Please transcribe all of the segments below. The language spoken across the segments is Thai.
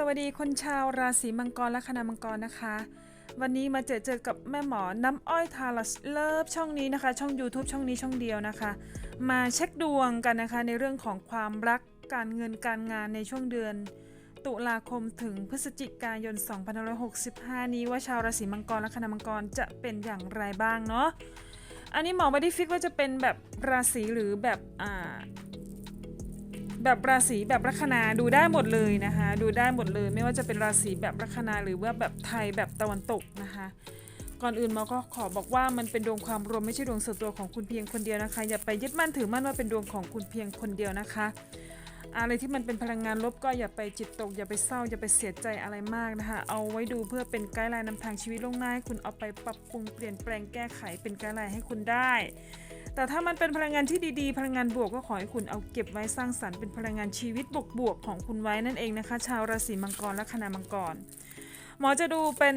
สวัสดีคนชาวราศีมังกรและคณะมังกรนะคะ วันนี้มาเจอเจอกับแม่หมอน้ำอ้อยทาลัสเลิฟช่องนี้นะคะ ช่อง YouTube ช่องนี้ช่องเดียวนะคะ มาเช็คดวงกันนะคะ ในเรื่องของความรักการเงินการงานในช่วงเดือน ตุลาคมถึงพฤศจิกายน 2565 นี้ว่าชาวราศีมังกรและคณะมังกรจะเป็นอย่างไรบ้างเนาะอันนี้หมอไม่ได้ฟิกว่าจะเป็นแบบราศีหรือแบบอ่า แบบราศีแบบลัคนาดูได้หมดเลยนะคะ ดูได้หมดเลยไม่ว่าจะเป็นราศีแบบลัคนาหรือว่าแบบไทยแบบตะวันตกนะคะก่อนอื่นมอก็ขอบอกว่ามันเป็นดวงความรวมไม่ใช่ดวงส่วนตัวของคุณเพียงคนเดียวนะคะ อย่าไปยึดมั่นถือมั่นว่าเป็นดวงของคุณเพียงคนเดียวนะคะ อะไรที่มันเป็นพลังงานลบก็อย่าไปจิตตก อย่าไปเศร้าอย่าไปเสียใจอะไรมากนะคะ เอาไว้ดูเพื่อเป็นไกด์ไลน์นำทางชีวิตล่วงหน้าให้คุณเอาไปปรับปรุงเปลี่ยนแปลงแก้ไขเป็นไกด์ไลน์ให้คุณได้ แต่ถ้ามันเป็นพลังงานที่ดีๆ พลังงานบวกก็ขอให้คุณเอาเก็บไว้สร้างสรรค์เป็นพลังงานชีวิตบวกๆของคุณไว้นั่นเองนะคะ ชาวราศีมังกรและคณะมังกร หมอจะดูเป็น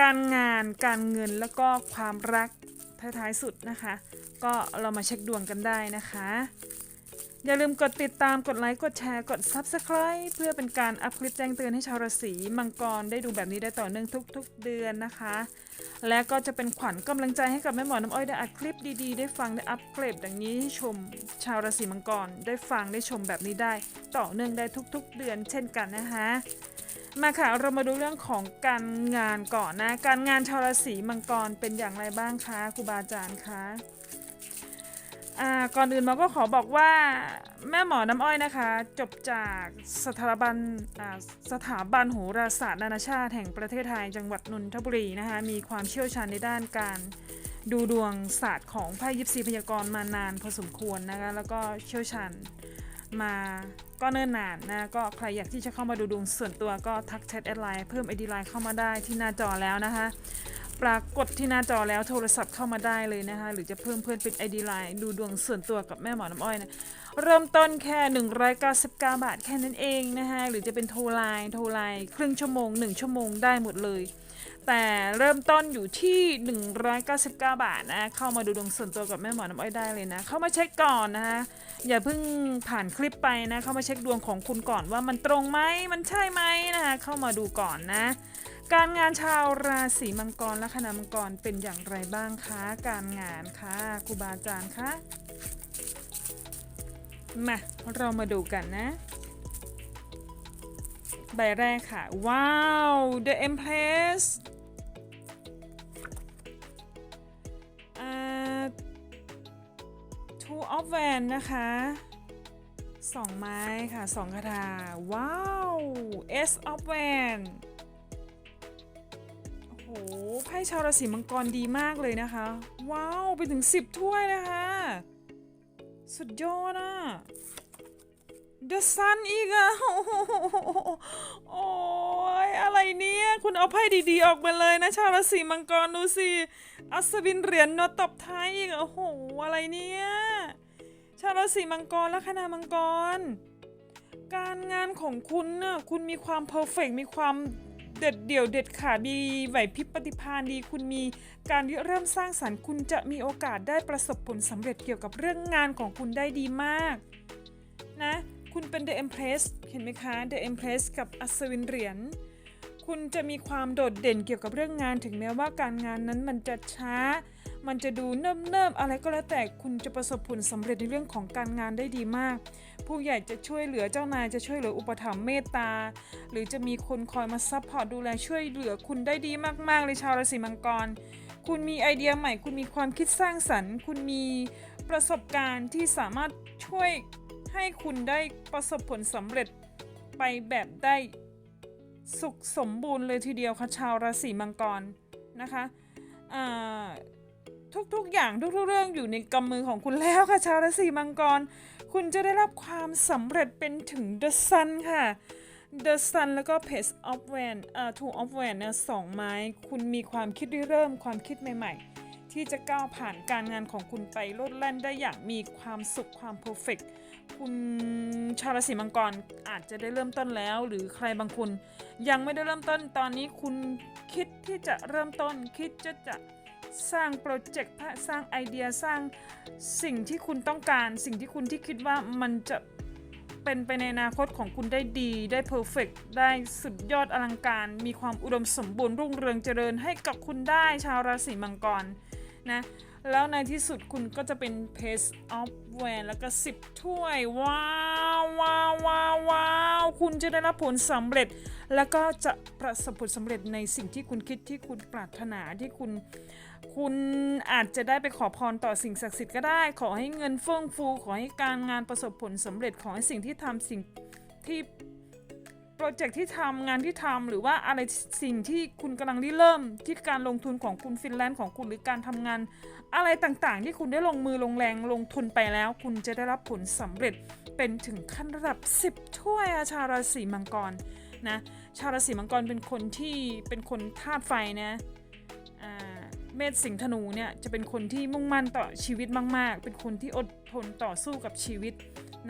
การงานการเงินแล้วก็ความรักท้ายๆสุดนะคะ ก็เรามาเช็คดวงกันได้นะคะ อย่าลืมกดติดตามกดไลค์กดแชร์กด Subscribe เพื่อเป็นการอัพคลิปแจ้งเตือนให้ชาวราศีมังกรได้ดูแบบนี้ได้ต่อเนื่องทุกๆเดือนนะคะ และก็จะเป็นขวัญกำลังใจให้กับแม่หมอน้ำอ้อยได้อัดคลิปดีๆ ได้ฟังได้อัพเกรดอย่างนี้ให้ชมชาวราศีมังกรได้ฟังได้ชมแบบนี้ได้ ต่อเนื่องได้ทุกๆ เดือน เช่นกันนะคะมาค่ะเรามาดูเรื่องของการงานก่อนนะ การงานชาวราศีมังกรเป็นอย่างไรบ้างคะครูบาอาจารย์คะ อ่าก่อนอื่นมอก็ขอบอกว่าแม่หมอน้ำอ้อยนะคะ จบจากสถาบันอ่าสถาบันโหราศาสตร์นานาชาติแห่งประเทศไทยจังหวัดนนทบุรีนะคะ มีความเชี่ยวชาญในด้านการดูดวงศาสตร์ของไพ่ยิปซีพยากรณ์มานานพอสมควรนะคะ แล้วก็เชี่ยวชาญมาก็เนิ่นนานนะ ก็ใครอยากที่จะเข้ามาดูดวงส่วนตัวก็ทักแชทแอดไลน์เพิ่ม ID ไลน์เข้ามาได้ที่หน้าจอแล้วนะคะ ปรากฏที่หน้าจอแล้วโทรศัพท์เข้ามาได้เลยนะคะ หรือจะเพิ่มเพื่อนเป็น ID ไลน์ดูดวงส่วนตัวกับแม่หมอน้ำอ้อยนะ เริ่มต้นแค่ 199 บาทแค่นั้นเองนะคะหรือจะเป็นโทรไลน์โทรไลน์ครึ่งชั่วโมง 1 ชั่วโมงได้หมดเลย แต่เริ่มต้นอยู่ที่ 199 บาทนะเข้ามาดูดวงส่วนตัวกับแม่หมอน้ำอ้อยได้เลยนะเข้ามาเช็คก่อนนะคะอย่าเพิ่งผ่านคลิปไปนะเข้ามาเช็คดวงของคุณก่อนว่ามันตรงไหมมันใช่ไหมนะคะเข้ามาดูก่อนนะ การงานชาวราศีมังกรและคณะมังกรเป็นอย่างไรบ้างคะการงานคะครูบาอาจารย์คะมาเรามาดูกันนะ ใบแรกค่ะ ว้าว The Empress อ่า Two of wands นะคะสองไม้ค่ะสองคาถาว้าว S of w a n โอ้โหไพ่ชาวราศีมังกรดีมากเลยนะคะ ว้าวไปถึง 10 ถ้วยนะคะ สุดยอดอะ The Sun อีกอะโอ้โอ้ยอะไรเนี่ย คุณเอาไพ่ดีๆ ออกมาเลยนะ ชาวราศีมังกรดูสิ อัศวินเหรียญนอตบท้ายอีกอะโอ้โห อะไรเนี่ย ชาวราศีมังกรและคณะมังกร การงานของคุณน่ะ คุณมีความเพอร์เฟกมีความ เด็ดเดี่ยวเด็ดขาดดีไหวพริบปฏิภาณดี คุณมีการเริ่มสร้างสรรค์ คุณจะมีโอกาสได้ประสบผลสำเร็จเกี่ยวกับเรื่องงานของคุณได้ดีมาก นะ คุณเป็น The Empress เห็นไหมคะ The Empress กับอัศวินเหรียญคุณจะมีความโดดเด่นเกี่ยวกับเรื่องงานถึงแม้ว่าการงานนั้นมันจะช้า มันจะดูเนิ่มๆอะไรก็แล้วแต่คุณจะประสบผลสำเร็จในเรื่องของการงานได้ดีมาก ผู้ใหญ่จะช่วยเหลือเจ้านายจะช่วยเหลืออุปถัมภ์เมตตา หรือจะมีคนคอยมาซัพพอร์ตดูแลช่วยเหลือคุณได้ดีมากๆเลยชาวราศีมังกร คุณมีไอเดียใหม่ คุณมีความคิดสร้างสรรค์ คุณมีประสบการณ์ที่สามารถช่วยให้คุณได้ประสบผลสำเร็จไปแบบได้สุขสมบูรณ์เลยทีเดียวค่ะชาวราศีมังกรนะคะทุกๆอย่างทุกๆเรื่องอยู่ในกำมือของคุณแล้วค่ะชาวราศีมังกร คุณจะได้รับความสำเร็จเป็นถึง The Sun ค่ะ The Sun แล้วก็ Page of w a n เอ่อ Two of w a n เนี่ยสองไม้ คุณมีความคิดริเริ่มความคิดใหม่ ๆ ที่จะก้าวผ่านการงานของคุณไปโลดแล่นได้อย่างมีความสุขความเพอร์เฟกคุณชาวราศีมังกรอาจจะได้เริ่มต้นแล้ว หรือใครบางคนยังไม่ได้เริ่มต้นตอนนี้คุณคิดที่จะเริ่มต้นคิดจะจะ สร้างโปรเจกต์สร้างไอเดียสร้างสิ่งที่คุณต้องการ สิ่งที่คุณที่คิดว่ามันจะเป็นไปในอนาคตของคุณได้ดี ได้เพอร์เฟกได้สุดยอดอลังการ มีความอุดมสมบูรณ์รุ่งเรืองเจริญให้กับคุณได้ชาวราศีมังกรนะแล้วในที่สุดคุณก็จะเป็น Pace of w a n แล้วก็ 10 ถ้วย ว้าวว้าวว้าวว้าวคุณจะได้รับผลสำเร็จ แล้วก็จะประสบผลสำเร็จในสิ่งที่คุณคิดที่คุณปรารถนาที่คุณ คุณอาจจะได้ไปขอพรต่อสิ่งศักดิ์สิทธิ์ก็ได้ ขอให้เงินเฟื่องฟู ขอให้การงานประสบผลสำเร็จ ขอให้สิ่งที่ทำสิ่งที่โปรเจกต์ที่ทำงานที่ทำหรือว่าอะไรสิ่งที่คุณกำลังริเริ่มที่การลงทุนของคุณฟินแลนด์ของคุณหรือการทำงาน อะไรต่างๆ ที่คุณได้ลงมือลงแรงลงทุนไปแล้ว คุณจะได้รับผลสำเร็จเป็นถึงขั้นระดับ 10 ถ้วยอะชาราศีมังกรนะชาวราศีมังกรเป็นคนที่เป็นคนธาตุไฟนะ เมษสิงห์ธนูเนี่ยจะเป็นคนที่มุ่งมั่นต่อชีวิตมาก ๆ เป็นคนที่อดทนต่อสู้กับชีวิต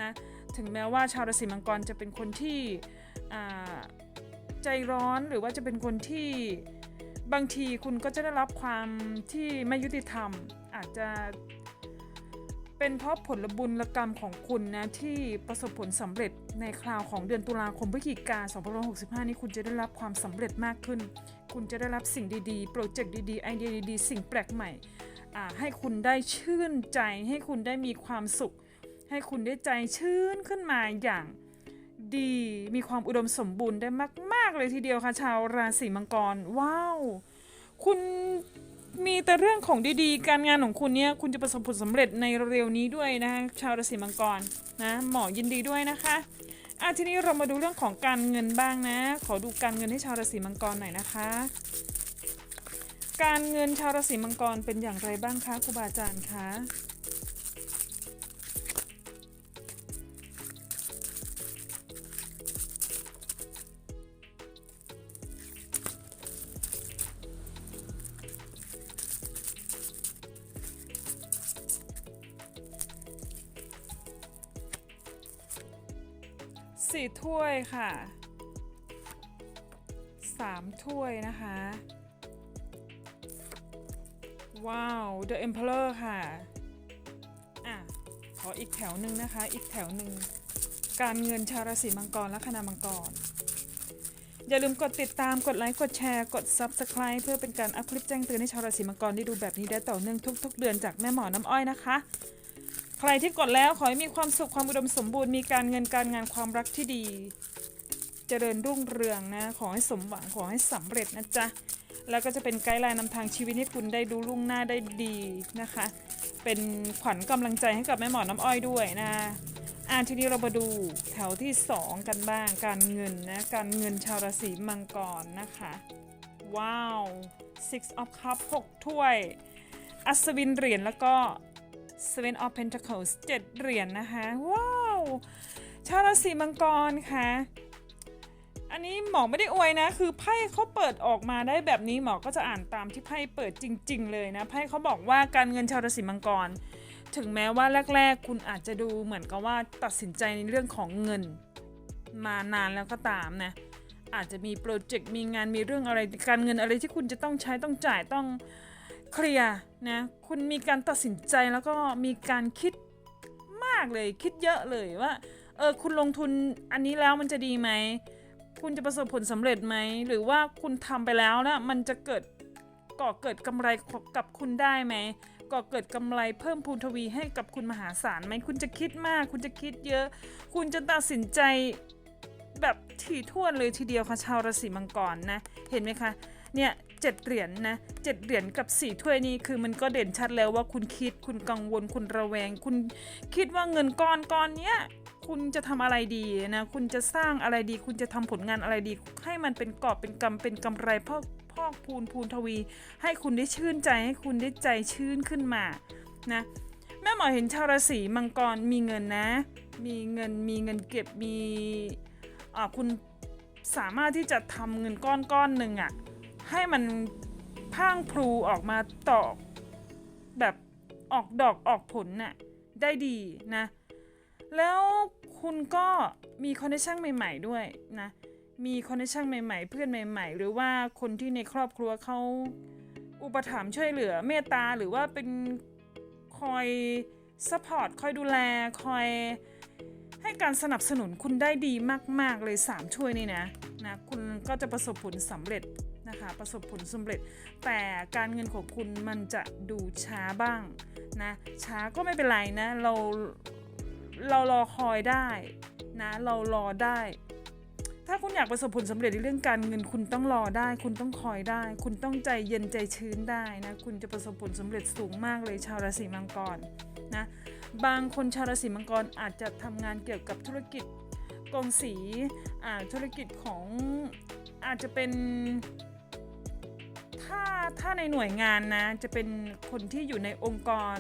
นะถึงแม้ว่าชาวราศีมังกรจะเป็นคนที่ใจร้อนหรือว่าจะเป็นคนที่บางทีคุณก็จะได้รับความที่ไม่ยุติธรรม อาจจะ เป็นเพราะผลบุญกรรมของคุณนะ ที่ประสบผลสำเร็จในคราวของเดือนตุลาคมพฤศจิกา2565 นี้คุณจะได้รับความสำเร็จมากขึ้น คุณจะได้รับสิ่งดีๆ โปรเจกต์ดีๆ ไอเดียดีๆ สิ่งแปลกใหม่ ให้คุณได้ชื่นใจ ให้คุณได้มีความสุข ให้คุณได้ใจชื่นขึ้นมาอย่างดี มีความอุดมสมบูรณ์ได้มาก ๆ เลยทีเดียวค่ะชาวราศีมังกร ว้าว คุณ มีแต่เรื่องของดีๆ การงานของคุณเนี่ย คุณจะประสบผลสำเร็จในเร็วนี้ด้วยนะคะชาวราศีมังกรนะหมอยินดีด้วยนะคะอะทีนี้เรามาดูเรื่องของการเงินบ้างนะ ขอดูการเงินให้ชาวราศีมังกรหน่อยนะคะ การเงินชาวราศีมังกรเป็นอย่างไรบ้างคะครูบาอาจารย์คะ สี่ถ้วยค่ะสามถ้วยนะคะ ว้าว The Emperor ค่ะ อะ ขออีกแถวหนึ่งนะคะ อีกแถวหนึ่ง การเงินชาวราศีมังกรและคณะมังกร อย่าลืมกดติดตาม กดไลค์ กดแชร์ กด Subscribe เพื่อเป็นการอัพคลิปแจ้งเตือนให้ชาวราศีมังกรได้ดูแบบนี้ได้ต่อเนื่องทุก ๆ เดือนจากแม่หมอน้ำอ้อยนะคะ ใครที่กดแล้วขอให้มีความสุขความอุดมสมบูรณ์มีการเงินการงานความรักที่ดี เจริญรุ่งเรืองนะ ขอให้สมหวังขอให้สำเร็จนะจ๊ะแล้วก็จะเป็นไกด์ไลน์นำทางชีวิตให้คุณได้ดูลุ่งหน้าได้ดีนะคะ เป็นขวัญกำลังใจให้กับแม่หมอน้ำอ้อยด้วยนะอ่าทีนี้เรามาดูแถวที่ 2 กันบ้าง การเงินนะการเงินชาวราศีมังกรนะคะ ว้าว six of cup 6 ถ้วย อัศวินเหรียญแล้วก็ Seven of Pentacles เจ็ดเหรียญนะคะ ว้าว ชาวราศีมังกรค่ะ อันนี้หมอไม่ได้อวยนะ คือไพ่เขาเปิดออกมาได้แบบนี้หมอก็จะอ่านตามที่ไพ่เปิดจริง ๆ เลยนะไพ่เขาบอกว่าการเงินชาวราศีมังกร ถึงแม้ว่าแรก ๆ คุณอาจจะดูเหมือนกับว่าตัดสินใจในเรื่องของเงิน มานานแล้วก็ตามนะอาจจะมีโปรเจกต์มีงานมีเรื่องอะไรการเงินอะไรที่คุณจะต้องใช้ต้องจ่ายต้อง เคลียร์นะคุณมีการตัดสินใจแล้วก็มีการคิดมากเลยคิดเยอะเลยว่าเออคุณลงทุนอันนี้แล้วมันจะดีไหม คุณจะประสบผลสำเร็จไหม หรือว่าคุณทำไปแล้วนะมันจะเกิดก่อเกิดกำไรกับคุณได้ไหมก่อเกิดกำไรเพิ่มพูนทวีให้กับคุณมหาศาลไหมคุณจะคิดมาก คุณจะคิดเยอะ คุณจะตัดสินใจแบบถี่ถ้วนเลยทีเดียวค่ะชาวราศีมังกรนะ เห็นไหมคะ เนี่ยเจ็ดเหรียญนนะเจ็ดเหรียญกับสี่ถ้วยนี้คือมันก็เด่นชัดแล้วว่าคุณคิดคุณกังวลคุณระแวง คุณคิดว่าเงินก้อนก้อนเนี้ยคุณจะทำอะไรดีนะคุณจะสร้างอะไรดี คุณจะทำผลงานอะไรดี ให้มันเป็นกอบเป็นกำเป็นกำไรพอกพอกพูนพูนทวี ให้คุณได้ชื่นใจให้คุณได้ใจชื่นขึ้นมานะแม่หมอเห็นชาวราศีมังกรมีเงินนะ มีเงินมีเงินเก็บมีอ่าคุณสามารถที่จะทำเงินก้อนก้อนหนึ่งอะ ให้มันพรังพลูออกมาตอก แบบออกดอกออกผลน่ะได้ดีนะ แล้วคคุณก็มีคอนเนคชั่นใหม่ๆด้วยนะ มีคอนเนคชั่นใหม่ๆ เพื่อนใหม่ ๆ หรือว่าคนที่ในครอบครัวเขาอุปถัมภ์ช่วยเหลือเมตตาหรือว่าเป็นคอยซัพพอร์ตคอยดูแลคอยให้การสนับสนุนคุณได้ดีมาก ๆ เลย 3 ช่วยนี่นะนะ คุณก็จะประสบผลสำเร็จ นะคะ ประสบผลสำเร็จ แต่การเงินของคุณมันจะดูช้าบ้างนะช้าก็ไม่เป็นไรนะ เราเรารอคอยได้นะเรารอได้ ถ้าคุณอยากประสบผลสำเร็จในเรื่องการเงินคุณต้องรอได้ คุณต้องคอยได้ คุณต้องใจเย็นใจชื้นได้นะคุณจะประสบผลสำเร็จสูงมากเลยชาวราศีมังกรนะบางคนชาวราศีมังกรอาจจะทำงานเกี่ยวกับธุรกิจกองสีอาธุรกิจของอาจจะเป็น ถ้าถ้าในหน่วยงานนะจะเป็นคนที่อยู่ในองค์กร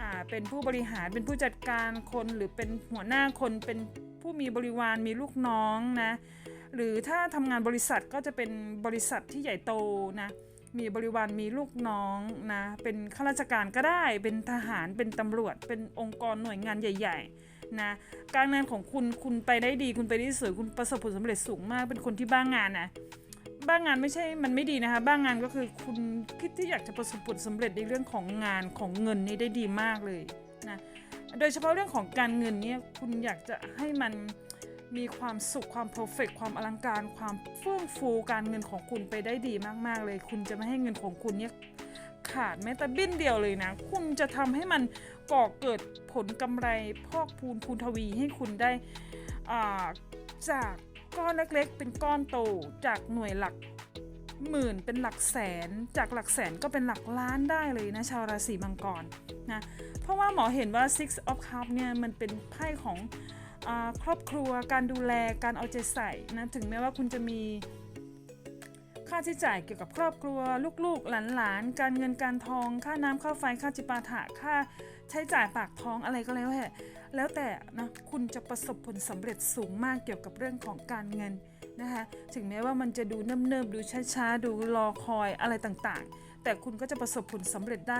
อ่าเป็นผู้บริหารเป็นผู้จัดการคนหรือเป็นหัวหน้าคนเป็นผู้มีบริวารมีลูกน้องนะหรือถ้าทำงานบริษัทก็จะเป็นบริษัทที่ใหญ่โตนะมีบริวารมีลูกน้องนะเป็นข้าราชการก็ได้เป็นทหารเป็นตำรวจ เป็นองค์กรหน่วยงานใหญ่ ๆนะการงานของคุณคุณไปได้ดีคุณไปได้สวยคุณประสบผลสำเร็จสูงมาก เป็นคนที่บ้างงานนะ บ้างงานไม่ใช่มันไม่ดีนะคะบ้างงานก็คือคุณคิดที่อยากจะประสบผลสำเร็จในเรื่องของงานของเงินนี่ได้ดีมากเลยนะโดยเฉพาะเรื่องของการเงินเนี่ยคุณอยากจะให้มันมีความสุขความเพอร์เฟกความอลังการ ความเฟื่องฟูการเงินของคุณไปได้ดีมาก ๆ เลย คุณจะไม่ให้เงินของคุณเนี่ยขาดแม้แต่บิ้นเดียวเลยนะ คุณจะทำให้มันก่อเกิดผลกำไรพอกพูนพูนทวีให้คุณได้อ่าจาก ก้อนเล็กๆ เป็นก้อนโตจากหน่วยหลักหมื่นเป็นหลักแสน จากหลักแสนก็เป็นหลักล้านได้เลยนะชาวราศีมังกรนะเพราะว่าหมอเห็นว่า Six of Cups เนี่ยมันเป็นไพ่ของอครอบครัวการดูแลการเอาใจใส่นะถึงแม้ว่าคุณจะมีค่าใช้จ่ายเกี่ยวกับครอบครัว ลูกๆ หลานๆ การเงินการทอง ค่าน้ำค่าไฟค่าจิปาถะค่าใช้จ่ายปากท้องอะไรก็แล้วแต่ แล้วแต่นะคุณจะประสบผลสำเร็จสูงมากเกี่ยวกับเรื่องของการเงินนะคะถึงแม้ว่ามันจะดูเนิบๆดูช้าๆ ดูรอคอยอะไรต่างๆ แต่คุณก็จะประสบผลสำเร็จได้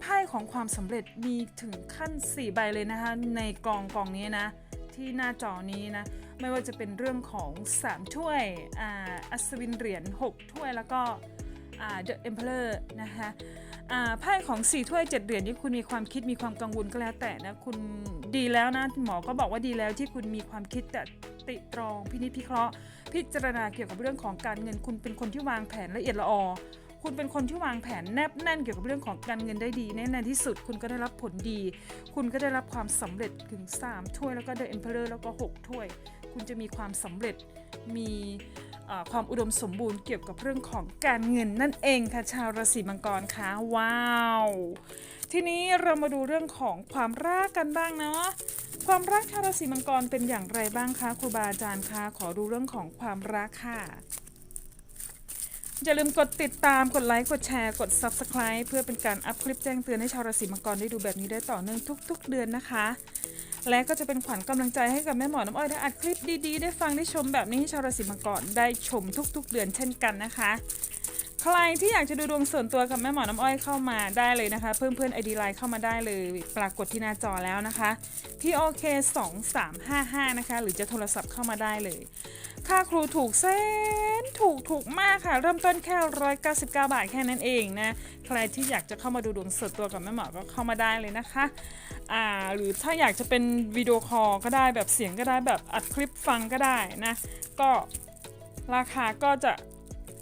ไพ่ของความสำเร็จมีถึงขั้น 4 ใบเลยนะคะในกองกองนี้นะที่หน้าจอนี้นะไม่ว่าจะเป็นเรื่องของ 3 ถ้วยออัศวินเหรียญ 6 ถ้วยแล้วก็ The Emperor นะคะอาไพ่ของ 4 ถ้วย 7 เหรียญที่คุณมีความคิดมีความกังวลก็แล้วแต่นะคุณดีแล้วนะหมอก็บอกว่าดีแล้วที่คุณมีความคิดแต่ติตรองพินิจพิเคราะห์ พิจารณาเกี่ยวกับเรื่องของการเงิน คุณเป็นคนที่วางแผนละเอียดละออคุณเป็นคนที่วางแผนแนบแน่นเกี่ยวกับเรื่องของการเงินได้ดีแน่นที่สุดคุณก็ได้รับผลดี คุณก็ได้รับความสำเร็จถึง 3 ถ้วยแล้วก็ The Emperor แล้วก็ 6 ถ้วย คุณจะมีความสำเร็จมี ความอุดมสมบูรณ์เกี่ยวกับเรื่องของการเงินนั่นเองค่ะชาวราศีมังกรคะว้าว ทีนี้เรามาดูเรื่องของความรักกันบ้างเนาะความรักชาวราศีมังกรเป็นอย่างไรบ้างคะครูบาอาจารย์คะขอดูเรื่องของความรักค่ะอย่าลืมกดติดตาม กดไลค์ กดแชร์ กด Subscribe เพื่อเป็นการอัพคลิปแจ้งเตือนให้ชาวราศีมังกรได้ดูแบบนี้ได้ต่อเนื่องทุก ๆ เดือนนะคะ และก็จะเป็นขวัญกำลังใจให้กับแม่หมอน้ำอ้อยได้อัดคลิปดีๆ ได้ฟังได้ชมแบบนี้ให้ชาวราศีมังกรได้ชมทุกๆ เดือนเช่นกันนะคะ ใครที่อยากจะดูดวงส่วนตัวกับแม่หมอน้ำอ้อยเข้ามาได้เลยนะคะ เพื่อนเพื่อนไอดีไลน์เข้ามาได้เลย ปรากฏที่หน้าจอแล้วนะคะ POK 2355นะคะ หรือจะโทรศัพท์เข้ามาได้เลย ค่าครูถูกเส้นถูกถูกมากค่ะ เริ่มต้นแค่ 199 บาทแค่นั้นเองนะ ใครที่อยากจะเข้ามาดูดวงส่วนตัวกับแม่หมอก็เข้ามาได้เลยนะคะอ่าหรือถ้าอยากจะเป็นวิดีโอคอลก็ได้แบบเสียงก็ได้แบบอัดคลิปฟังก็ได้นะ ก็ราคาก็จะ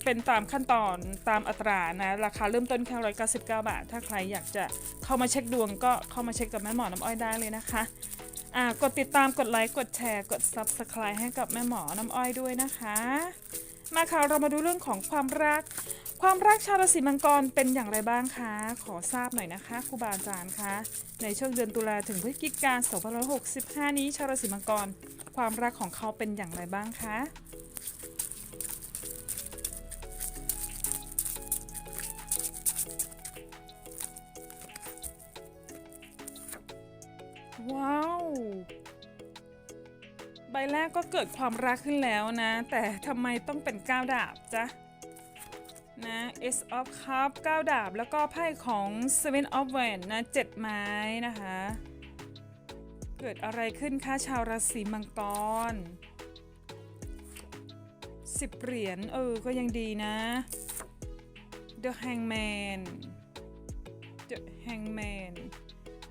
เป็นตามขั้นตอนตามอัตรานะ ราคาเริ่มต้นแค่ 199 บาท ถ้าใครอยากจะเข้ามาเช็คดวงก็เข้ามาเช็คกับแม่หมอน้ำอ้อยได้เลยนะคะ อ่ากดติดตามกดไลค์กดแชร์ กด Subscribe ให้กับแม่หมอน้ำอ้อยด้วยนะคะ มาค่ะเรามาดูเรื่องของความรัก ความรักชาวราศีมังกรเป็นอย่างไรบ้างคะ ขอทราบหน่อยนะคะครูบาอาจารย์คะในช่วงเดือนตุลาถึงพฤศจิกายน2565 นี้ชาวราศีมังกร ความรักของเขาเป็นอย่างไรบ้างคะว้าว ใบแรกก็เกิดความรักขึ้นแล้วนะ แต่ทำไมต้องเป็นก้าวดาบจ๊ะนะ S of Cup 9 ดาบ แล้วก็ไพ่ของ Seven of Wands นะ 7 ไม้นะคะ เกิดอะไรขึ้นคะชาวราศีมังกรสิบเหรียญเออ ก็ยังดีนะ The Hangman The Hangman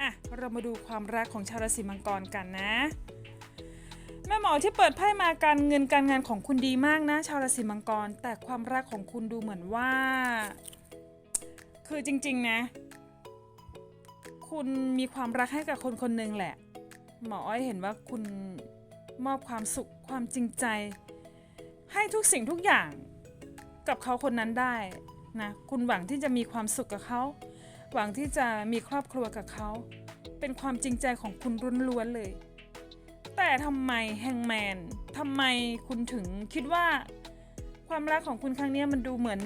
อะเรามาดูความรักของชาวราศีมังกรกันนะ แม่หมอที่เปิดไพ่มาการเงินการงานของคุณดีมากนะ ชาวราศีมังกร แต่ความรักของคุณดูเหมือนว่า คือจริงๆนะ คุณมีความรักให้กับคนคนหนึ่งแหละ หมออ้อยเห็นว่าคุณมอบความสุขความจริงใจ ให้ทุกสิ่งทุกอย่างกับเขาคนนั้นได้นะคุณหวังที่จะมีความสุขกับเขา หวังที่จะมีครอบครัวกับเขา เป็นความจริงใจของคุณล้วนๆเลย แต่ทำไมแฮงแมนทำไมคุณถึงคิดว่าความรักของคุณครั้งนี้มันดูเหมือน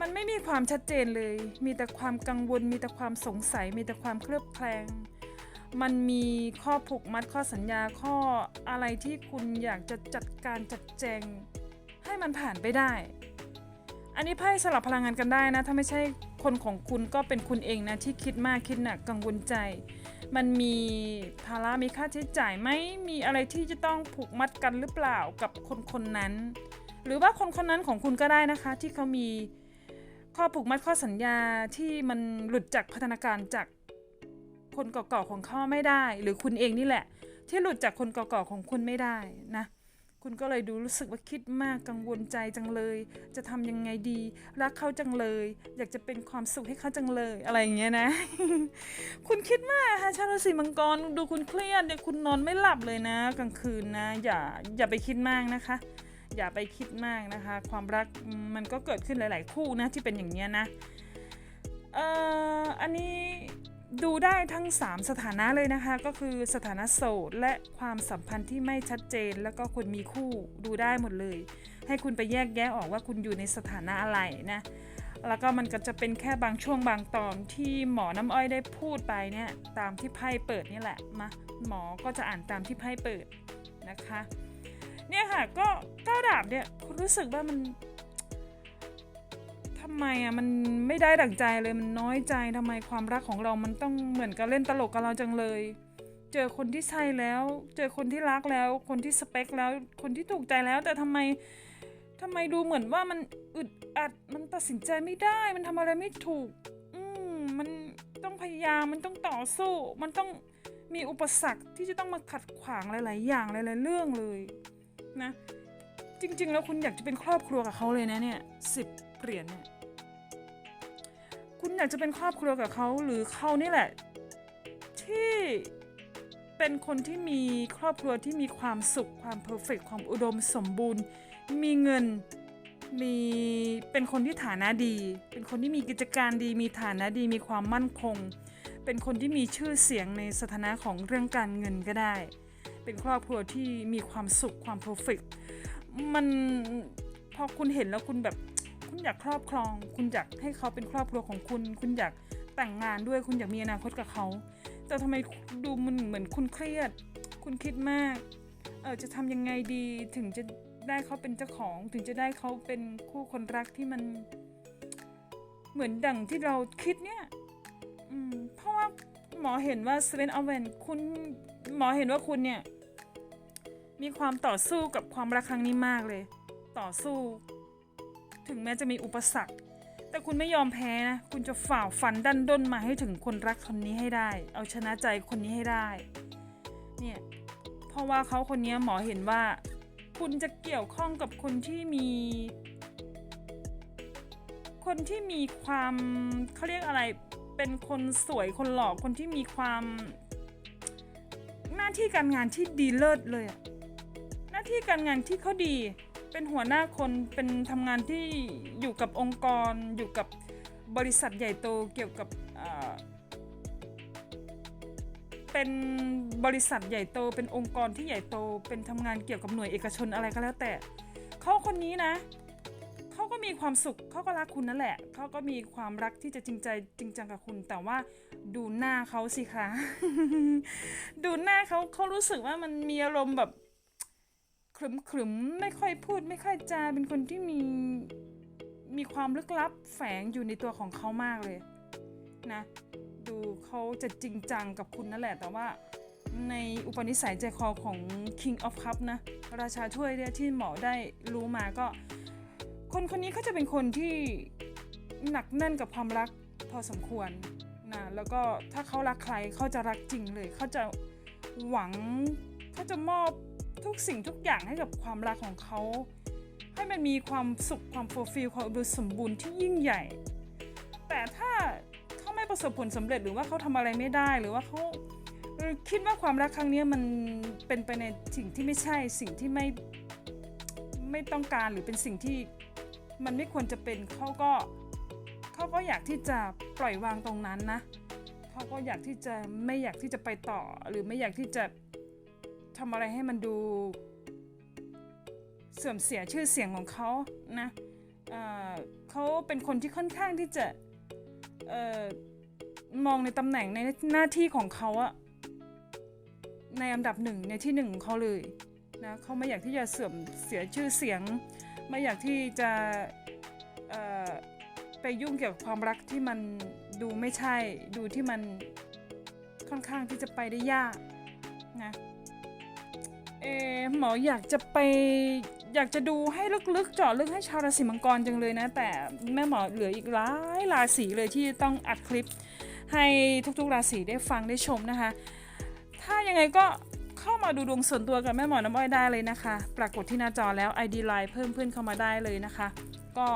มันไม่มีความชัดเจนเลย มีแต่ความกังวล มีแต่ความสงสัย มีแต่ความเคลือบแคลง มันมีข้อผูกมัดข้อสัญญาข้ออะไรที่คุณอยากจะจัดการจัดแจง ให้มันผ่านไปได้ อันนี้ไพ่สลับพลังงานกันได้นะ ถ้าไม่ใช่คนของคุณก็เป็นคุณเองนะ ที่คิดมากคิดหนักกังวลใจ มันมีภาระมีค่าใช้จ่ายไหมมีอะไรที่จะต้องผูกมัดกันหรือเปล่ากับคนคนนั้น หรือว่าคนคนนั้นของคุณก็ได้นะคะ ที่เขามีข้อผูกมัดข้อสัญญาที่มันหลุดจากพัฒนาการจากคนเก่าๆของเขาไม่ได้ หรือคุณเองนี่แหละ ที่หลุดจากคนเก่าๆของคุณไม่ได้นะ คุณก็เลยดูรู้สึกว่าคิดมากกังวลใจจังเลย จะทำยังไงดี รักเขาจังเลย อยากจะเป็นความสุขให้เขาจังเลยอะไรอย่างเงี้ยนะ คุณคิดมากค่ะชาวราศีมังกรดูคุณเครียดเนี่ยคุณนอนไม่หลับเลยนะ กลางคืนนะ อย่าอย่าไปคิดมากนะคะ อย่าไปคิดมากนะคะ ความรักมันก็เกิดขึ้นหลาย ๆ คู่นะที่เป็นอย่างเงี้ยนะเอ่ออันนี้ ดูได้ทั้ง 3 สถานะเลยนะคะ ก็คือสถานะโสดและความสัมพันธ์ที่ไม่ชัดเจน แล้วก็คุณมีคู่ดูได้หมดเลย ให้คุณไปแยกแยะออกว่าคุณอยู่ในสถานะอะไรนะแล้วก็มันก็จะเป็นแค่บางช่วงบางตอนที่หมอน้ำอ้อยได้พูดไปเนี่ยตามที่ไพ่เปิดนี่แหละมาหมอก็จะอ่านตามที่ไพ่เปิดนะคะ เนี่ยค่ะก็ก้าดาบเนี่ยคุณรู้สึกว่ามัน ทำไมอะมันไม่ได้ดั่งใจเลยมันน้อยใจทำไมความรักของเรามันต้องเหมือนกับเล่นตลกกับเราจังเลย เจอคนที่ใช่แล้ว เจอคนที่รักแล้ว คนที่สเปคแล้ว คนที่ถูกใจแล้ว แต่ทำไมทำไมดูเหมือนว่ามันอึดอัดมันตัดสินใจไม่ได้ มันทำอะไรไม่ถูก อืมมันต้องพยายามมันต้องต่อสู้ มันต้องมีอุปสรรคที่จะต้องมาขัดขวางหลาย ๆ อย่างหลาย ๆ เรื่องเลยนะจริง ๆ แล้วคุณอยากจะเป็นครอบครัวกับเขาเลยนะเนี่ยสิบเหรียญเนี่ย คุณอยากจะเป็นครอบครัวกับเขาหรือเขานี่แหละ ที่เป็นคนที่มีครอบครัวที่มีความสุขความเพอร์เฟกความอุดมสมบูรณ์ มีเงินมีเป็นคนที่ฐานะดี เป็นคนที่มีกิจการดี มีฐานะดี มีความมั่นคง เป็นคนที่มีชื่อเสียงในสถานะของเรื่องการเงินก็ได้ เป็นครอบครัวที่มีความสุขความเพอร์เฟกมันพอคุณเห็นแล้วคุณแบบ คุณอยากครอบครอง คุณอยากให้เขาเป็นครอบครัวของคุณ คุณอยากแต่งงานด้วย คุณอยากมีอนาคตกับเขา แต่ทำไมดูมันเหมือนคุณเครียด คุณคิดมาก เออจะทำยังไงดีถึงจะได้เขาเป็นเจ้าของ ถึงจะได้เขาเป็นคู่คนรักที่มัน เหมือนดังที่เราคิดเนี่ย อืม เพราะว่าหมอเห็นว่าเซเว่นอเวนคุณหมอเห็นว่าคุณเนี่ย มีความต่อสู้กับความรักครั้งนี้มากเลย ต่อสู้ ถึงแม้จะมีอุปสรรค แต่คุณไม่ยอมแพ้นะ คุณจะฝ่าฟันดันด้นมาให้ถึงคนรักคนนี้ให้ได้ เอาชนะใจคนนี้ให้ได้ เนี่ย เพราะว่าเขาคนนี้หมอเห็นว่า คุณจะเกี่ยวข้องกับคนที่มี คนที่มีความเขาเรียกอะไร เป็นคนสวยคนหล่อ คนที่มีความ หน้าที่การงานที่ดีเลิศเลยอะหน้าที่การงานที่เขาดี เป็นหัวหน้าคนเป็นทำงานที่อยู่กับองค์กร อยู่กับบริษัทใหญ่โตเกี่ยวกับเป็นบริษัทใหญ่โต เป็นองค์กรที่ใหญ่โต เป็นทำงานเกี่ยวกับหน่วยเอกชนอะไรก็แล้วแต่เขาคนนี้นะเขาก็มีความสุขเขาก็รักคุณนั่นแหละเขาก็มีความรักที่จะจริงใจจริงจังกับคุณ แต่ว่าดูหน้าเขาสิคะ ดูหน้าเขาเขารู้สึกว่ามันมีอารมณ์แบบ ขรึมขรึมๆไม่ค่อยพูดไม่ค่อยจาเป็นคนที่มีมีความลึกลับแฝงอยู่ในตัวของเขามากเลยนะ ดูเขาจะจริงจังกับคุณนั่นแหละ แต่ว่าในอุปนิสัยใจคอของ King of Cup นะ ราชาถ้วยเนี่ยที่หมอได้รู้มาก็ คนคนนี้เขาจะเป็นคนที่หนักแน่นกับความรักพอสมควรนะแล้วก็ถ้าเขารักใครเขาจะรักจริงเลยเขาจะหวังเขาจะมอบ ทุกสิ่งทุกอย่างให้กับความรักของเขา ให้มันมีความสุขความโฟฟิลความอุดมสมบูรณ์ที่ยิ่งใหญ่ แต่ถ้าเขาไม่ประสบผลสำเร็จหรือว่าเขาทำอะไรไม่ได้หรือว่าเขาคิดว่าความรักครั้งนี้มันเป็นไปในสิ่งที่ไม่ใช่สิ่งที่ไม่ไม่ต้องการหรือเป็นสิ่งที่มันไม่ควรจะเป็นเขาก็เขาก็อยากที่จะปล่อยวางตรงนั้นนะเขาก็อยากที่จะไม่อยากที่จะไปต่อหรือไม่อยากที่จะ ทำอะไรให้มันดู เสื่อมเสียชื่อเสียงของเขานะเเขาเป็นคนที่ค่อนข้างที่จะออมองในตำแหน่งในหน้าที่ของเขาอะในอันดับหนึ่งในที่หนึ่งของเขาเลยนะเขาไม่อยากที่จะเสื่อมเสียชื่อเสียง ไม่อยากที่จะไปยุ่งเกี่ยวกับความรักที่มันดูไม่ใช่ดูที่มันค่อนข้างที่จะไปได้ยากนะ เอหมออยากจะไปอยากจะดูให้ลึกๆเจาะลึกให้ชาวราศีมังกรจังเลยนะ แต่แม่หมอเหลืออีกหลายราศีเลยที่ต้องอัดคลิป ให้ทุกๆราศีได้ฟังได้ชมนะคะ ถ้ายังไงก็เข้ามาดูดวงส่วนตัวกับแม่หมอน้ำอ้อยได้เลยนะคะ ปรากฏที่หน้าจอแล้ว ID Line เพิ่มเพื่อนเข้ามาได้เลยนะคะ ก็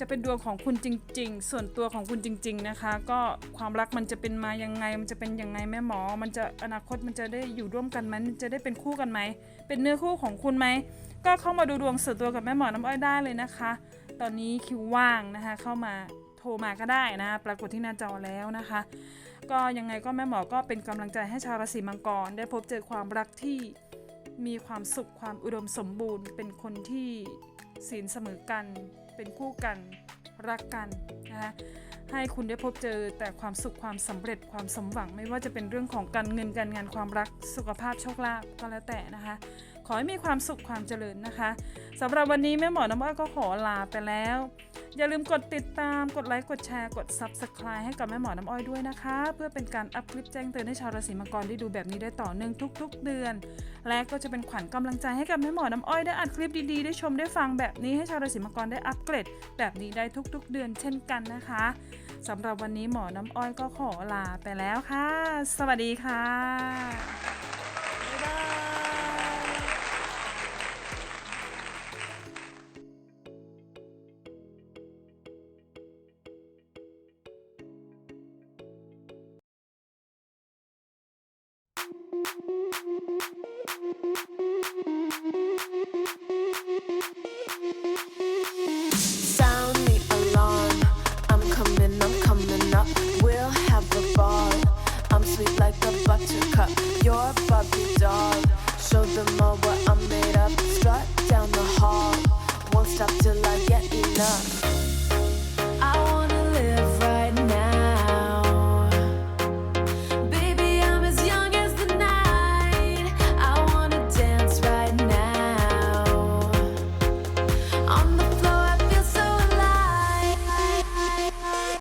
จะเป็นดวงของคุณจริง ๆ ส่วนตัวของคุณจริง ๆนะคะ ก็ความรักมันจะเป็นมายังไง มันจะเป็นยังไงแม่หมอ มันจะอนาคตมันจะได้อยู่ร่วมกันไหมมันจะได้เป็นคู่กันไหม เป็นเนื้อคู่ของคุณไหม ก็เข้ามาดูดวงส่วนตัวกับแม่หมอน้ำอ้อยได้เลยนะคะ ตอนนี้คิวว่างนะคะ เข้ามาโทรมาก็ได้นะ ปรากฏที่หน้าจอแล้วนะคะ ก็ยังไงก็แม่หมอก็เป็นกำลังใจให้ชาวราศีมังกร ได้พบเจอความรักที่มีความสุขความอุดมสมบูรณ์ เป็นคนที่ศีลเสมอกัน เป็นคู่กันรักกันนะคะให้คุณได้พบเจอแต่ความสุขความสำเร็จความสมหวัง ไม่ว่าจะเป็นเรื่องของการเงินการงานความรักสุขภาพโชคลาภก็แล้วแต่นะคะ ขอให้มีความสุขความเจริญนะคะสำหรับวันนี้แม่หมอน้ำอ้อยก็ขอลาไปแล้ว อย่าลืมกดติดตามกดไลค์กดแชร์กด Subscribe ให้กับแม่หมอน้ำอ้อยด้วยนะคะ เพื่อเป็นการอัพคลิปแจ้งเตือนให้ชาวราศีมังกรได้ดูแบบนี้ได้ต่อเนื่องทุก ๆ เดือน และก็จะเป็นขวัญกำลังใจให้กับแม่หมอน้ำอ้อยได้อัดคลิปดีๆได้ชมได้ฟังแบบนี้ให้ชาวราศีมังกรได้อัปเกรด แบบนี้ได้ทุก ๆ เดือนเช่นกันนะคะสำหรับวันนี้หมอน้ำอ้อยก็ขอลาไปแล้วค่ะ สวัสดีค่ะ